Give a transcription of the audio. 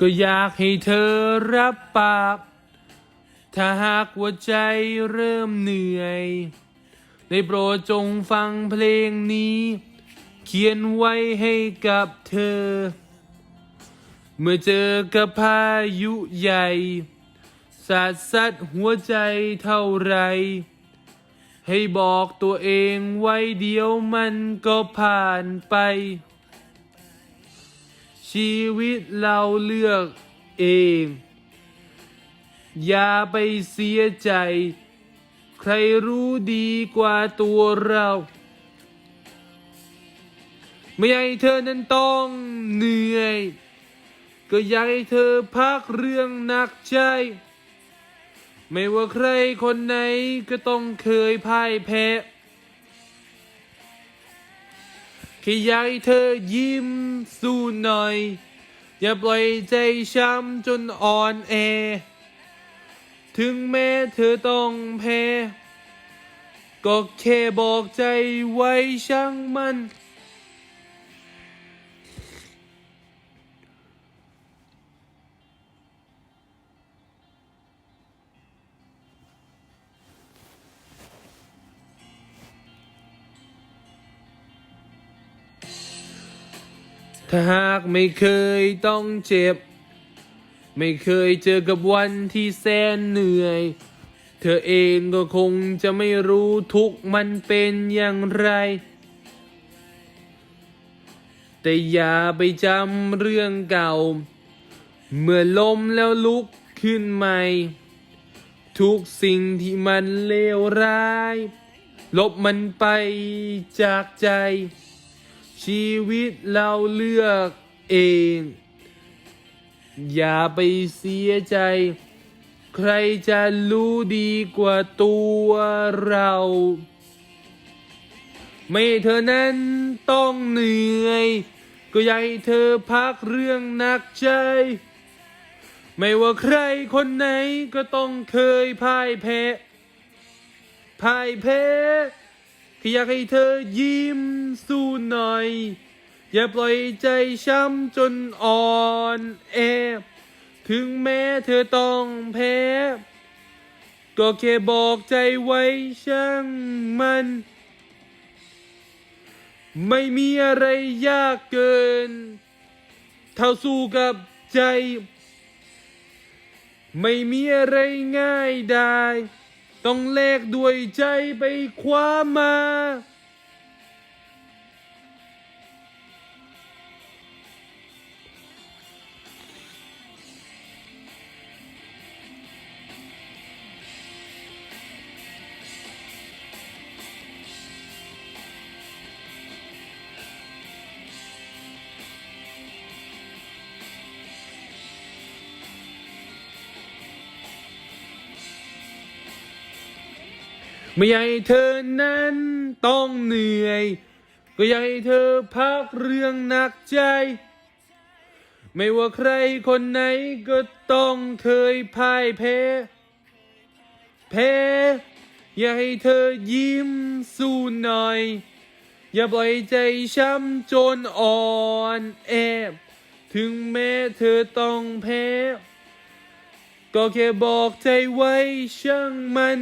ก็อยากให้เธอรับปาก ถ้าหากว่าใจเริ่มเหนื่อยได้โปรดจงฟังเพลงนี้ เขียนไว้ให้กับเธอ เมื่อเจอกับพายุใหญ่ สาดซัดหัวใจเท่าไร ให้บอกตัวเองไว้เดียวมันก็ผ่านไป ชีวิตเราเลือกเอง อย่าไปเสียใจ ใครรู้ดีกว่าตัวเรา ไม่อยากให้เธอนั้นต้องเหนื่อย ก็อยากให้เธอพักเรื่องหนักใจ ไม่ว่าใครคนไหนก็ต้องเคยพ่ายแพ้แค่อยากให้เธอยิ้ม สู้หน่อย อย่าปล่อยใจช้ำจนอ่อนแอ ถึงแม้เธอต้องแพ้ ก็แค่บอกใจไว้ช่างมัน ถ้าหากไม่เคยต้องเจ็บ ไม่เคยเจอกับวันที่แสนเหนื่อย เธอเองก็คงจะไม่รู้ทุกมันเป็นอย่างไร แต่อย่าไปจำเรื่องเก่า เมื่อล้มแล้วลุกขึ้นใหม่ ทุกสิ่งที่มันเลวร้าย ลบมันไปจากใจ ชีวิตเราเลือกเอง อย่าไปเสียใจ ใครจะรู้ดีกว่าตัวเรา ไม่เธอนั้นต้องเหนื่อย ก็อยากให้เธอพักเรื่องหนักใจ ไม่ว่าใครคนไหนก็ต้องเคยพ่ายแพ้ พ่ายแพ้ แค่อยากให้เธอยิ้มสู้หน่อย อย่าปล่อยใจช้ำจนอ่อนแอ ถึงแม้เธอต้องแพ้ ก็แค่บอกใจไว้ช่างมัน ไม่มีอะไรยากเกิน เท่าสู้กับใจ ไม่มีอะไรง่ายได้ ต้องแลกด้วยใจไปคว้ามา ไม่อยากให้เธอนั้นต้องเหนื่อย ก็อยากให้เธอพักเรื่องหนักใจ ไม่ว่าใครคนไหนก็ต้องเคยพ่ายแพ้ แพ้ อยากให้เธอยิ้มสู้หน่อย อย่าปล่อยใจช้ำจนอ่อนแอ ถึงแม้เธอต้องแพ้ ก็แค่บอกใจไว้ช่างมัน